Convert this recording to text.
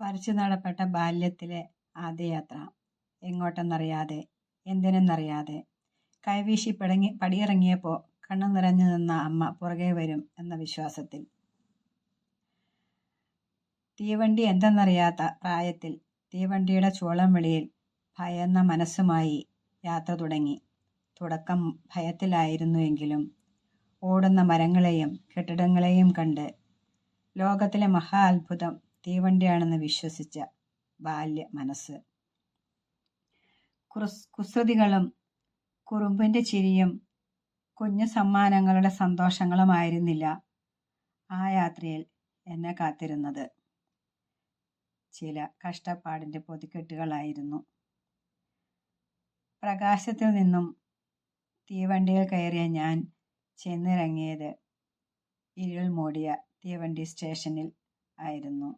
പറിച്ചു നടപ്പെട്ട ബാല്യത്തിലെ ആദ്യ യാത്ര എങ്ങോട്ടെന്നറിയാതെ എന്തിനെന്നറിയാതെ. കൈവീശി പടങ്ങി പടിയിറങ്ങിയപ്പോൾ കണ്ണു നിറഞ്ഞു നിന്ന അമ്മ പുറകെ വരും എന്ന വിശ്വാസത്തിൽ. തീവണ്ടി എന്തെന്നറിയാത്ത പ്രായത്തിൽ തീവണ്ടിയുടെ ചൂളം വിളിയിൽ ഭയന്ന മനസ്സുമായി യാത്ര തുടങ്ങി. തുടക്കം ഭയത്തിലായിരുന്നു എങ്കിലും ഓടുന്ന മരങ്ങളെയും കെട്ടിടങ്ങളെയും കണ്ട് ലോകത്തിലെ മഹാ അത്ഭുതം തീവണ്ടിയാണെന്ന് വിശ്വസിച്ച ബാല്യ മനസ്സ്. കുസൃതികളും കുറുമ്പിന്റെ ചിരിയും കുഞ്ഞു സമ്മാനങ്ങളുടെ സന്തോഷങ്ങളുമായിരുന്നില്ല ആ യാത്രയിൽ എന്നെ കാത്തിരുന്നത്. ചില കഷ്ടപ്പാടിന്റെ പൊതിക്കെട്ടുകളായിരുന്നു. പ്രകാശത്തിൽ നിന്നും തീവണ്ടിയിൽ കയറിയ ഞാൻ ചെന്നിറങ്ങിയത് ഇരുൾ മൂടിയ തീവണ്ടി സ്റ്റേഷനിൽ ആയിരുന്നു.